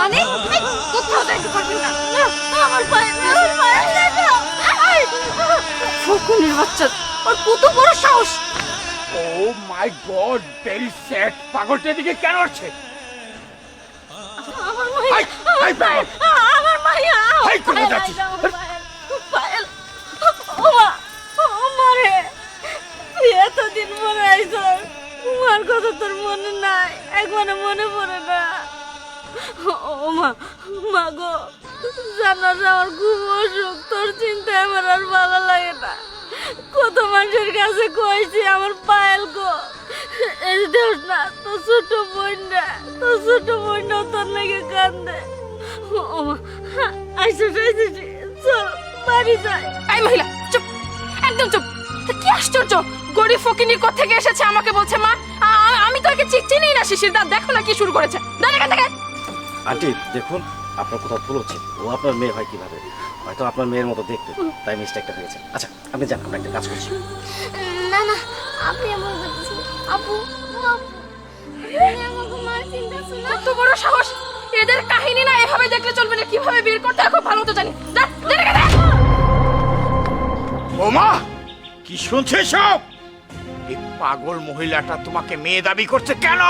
মানে? কোথাও যাইতে পারবেন না। আমার পায়ে আমার পায়ে ফকুনির বাচ্চা ওর কত বড় সাহস। Oh my god very sad পাগলটা এদিকে কেন আসছে? আমার পাগল। আমার মাইয়া হাই, কোথায় যাচ্ছিস? পায়েল ও মা ও মারে তুই এতদিন পরে আইস মার কথা তোর মনে নাই একবারে মনে পড়ে না। ও মা মা গো, জানার আমার খুব অসুখ, তোর চিন্তা আমার আর ভালো লাগে না। কত মানুষের কাছে কইছি আমার পায়েল গো। এই দেখ না, তোর ছোট বোন না তোর ছোট বোন তোর লাগে কান্দে। ও মা চল, বাড়ি যাই। এই মহিলা, চুপ, একদম চুপ। কি আশ্চর্য, গরিব ফকিনি থেকে এসেছে আমাকে বলছে মা? আমি তো একে চিনি না শিশির, দা, দেখো না কি শুরু করেছে। দাঁড়া এখান আন্টি দেখুন আপনার কোথাও ভুল হচ্ছে। ও আপনার মেয়ে হয় কীভাবে? হয়তো আপনার মেয়ের মতো দেখতে। তাই মিস্টেকটা হয়েছে আচ্ছা আপনি যান আমরা একটা কাজ করছি। না না আপনি আমার বলতেছেন আপু কত বড় সাহস! এদের কাহিনী না এভাবে দেখলে চলবে না কীভাবে বের করতে খুব ভালো মতো জানি। ওমা কি শুনছে সব এই পাগল মহিলাটা তোমাকে মেয়ে দাবি করছে কেন?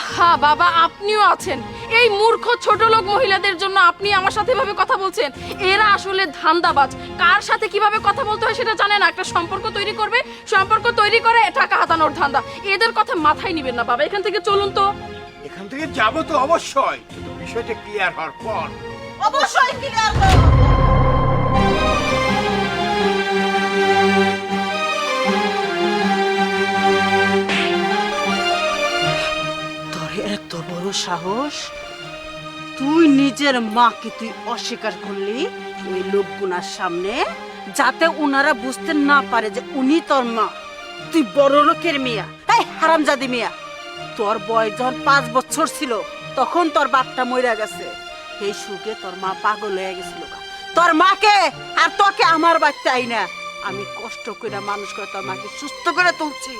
আহা বাবা আপনিও আছেন। এই মূর্খ ছোট লোক মহিলাদের জন্য আপনি আমার সাথে এভাবে কথা বলছেন? এরা আসলে ধান্দাবাজ। কার সাথে কীভাবে কথা বলতে হয় সেটা জানে না। একটা সম্পর্ক তৈরি করবে সম্পর্ক তৈরি করে টাকা হাতানোর ধান্দা। এদের কথা মাথায় নিবেন না বাবা এখান থেকে চলুন তো। এখান থেকে যাব তো অবশ্যই বিষয়টা ক্লিয়ার হওয়ার পর। অবশ্যই ক্লিয়ার তোর সাহস? তুই নিজের মাকে তুই অস্বীকার করলি ওই লোকগুনার সামনে, যাতে ওনারা বুঝতে না পারে যে উনি তোর মা। তুই বড় লোকের মিয়া, এই হারামজাদি মিয়া। তোর বয়স যখন পাঁচ বছর ছিল, তখন তোর বাপটা মরে গেছে। এই সুখে তোর মা পাগল হয়ে গেছিল। তোর মাকে আর তোকে আমার বাচ্চা আই না। আমি কষ্ট করে মানুষ করে তোর মাকে সুস্থ করে তুলছি।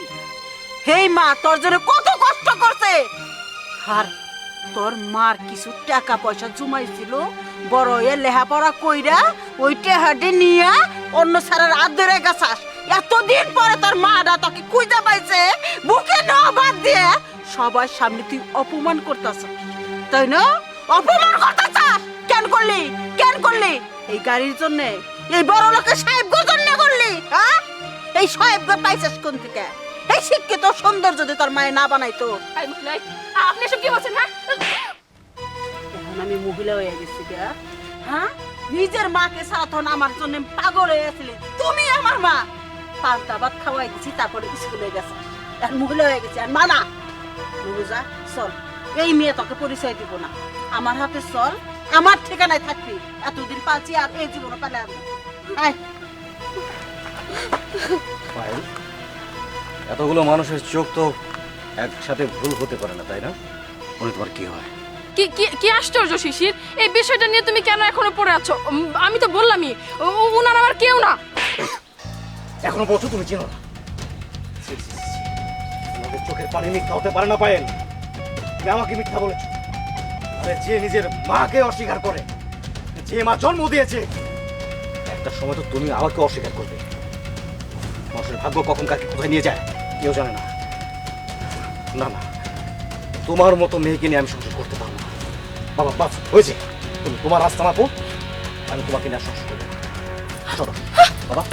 হেই মা, তোর জন্য কত কষ্ট করছে। আর তোর মার কিছু টাকা পয়সা জমাইছিল, বড় এ লেহাপড়া কইরা ওই টেহাডে নিয়া অন্য সারার হাত ধরে গেছাস। এতদিন পরে তোর মাটা তোকে খুঁজে পাইছে, বুকে ন বাদ দিয়ে সবার সামনে তুই অপমান করতেছ। তাই না? অপমান করতেছাস? কেন করলি? কেন করলি? এই গাড়ির জন্য? এই বড় লোকের সাহেব জন্য করলি হ্যাঁ? এই সাহেব পাইছিস কোন থেকে? এই শিক্ষিত সুন্দর যদি তোর মায়ে না বানাইতো। এই মহিলা, আপনি এসব কি বলছেন হ্যাঁ? এখন আমি মহিলা হয়ে গেছি গা। হ্যাঁ? নিজের মাকে তখন আমার জন্য পাগল হয়ে গেছিলে। তুমি আমার মা। পান্তা ভাত খাওয়াই দিছি তারপরে স্কুলে গেছে। এখন মহিলা হয়ে গেছি আর মানা বুঝা চল। এই মেয়ে তোকে পরিচয় দিব না। আমার হাতে চল আমার ঠিকানায় থাকবি। এতদিন পাচ্ছি আর এই জীবনে পেলে আমি আয়। এতগুলো মানুষের চোখ তো একসাথে ভুল হতে পারে না তাই না? উনি তোমার কি হয়? কি কি কি আশ্চর্য শিশির! এই বিষয়টা নিয়ে তুমি কেন এখনও পড়ে আছো? উম, আমি তো বললামই উ- উনার আমার কেউ না! এখনও বলছো তুমি চেনো না? ছি, ছি, ছি, ছি। তোমাদের চোখের পানি মিথ্যা হতে পারে না পায়েল। তুমি আমাকে মিথ্যা বলেছ। আরে যে নিজের মাকে অস্বীকার করে যে মা জন্ম দিয়েছে একটা সময় তো তুমি আমাকে অস্বীকার করবে। মানুষের ভাগ্য কখন কাকে কোথায় নিয়ে যায়? কেউ জানে না। না না। তোমার মতো মেয়েকে নিয়ে আমি সংসার করতে পারব না। বাবা, বাস, হয়েছে। তুমি তোমার রাস্তা মাপো, আমি তোমাকে নিয়ে সংসার করব চলো বাবা।